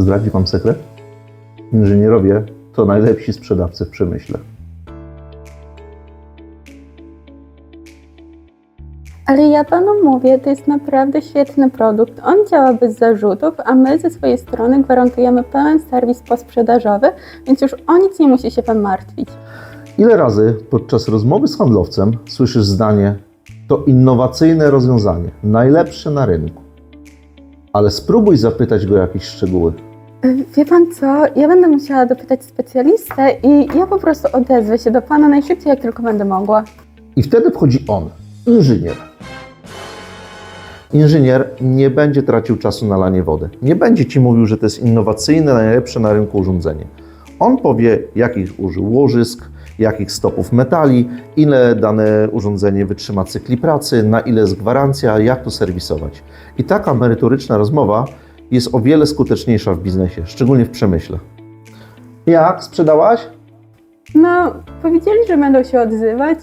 Zdradzi Wam sekret? Inżynierowie to najlepsi sprzedawcy w przemyśle. Ale ja panu mówię, to jest naprawdę świetny produkt. On działa bez zarzutów, a my ze swojej strony gwarantujemy pełen serwis posprzedażowy, więc już o nic nie musi się pan martwić. Ile razy podczas rozmowy z handlowcem słyszysz zdanie: To innowacyjne rozwiązanie, najlepsze na rynku. Ale spróbuj zapytać go o jakieś szczegóły. Wie pan co? Ja będę musiała dopytać specjalistę i ja po prostu odezwę się do pana najszybciej, jak tylko będę mogła. I wtedy wchodzi on, inżynier. Inżynier nie będzie tracił czasu na lanie wody. Nie będzie ci mówił, że to jest innowacyjne, najlepsze na rynku urządzenie. On powie, jakich użył łożysk, jakich stopów metali, ile dane urządzenie wytrzyma cykli pracy, na ile jest gwarancja, jak to serwisować. I taka merytoryczna rozmowa jest o wiele skuteczniejsza w biznesie, szczególnie w przemyśle. Jak? Sprzedałaś? No, powiedzieli, że będą się odzywać.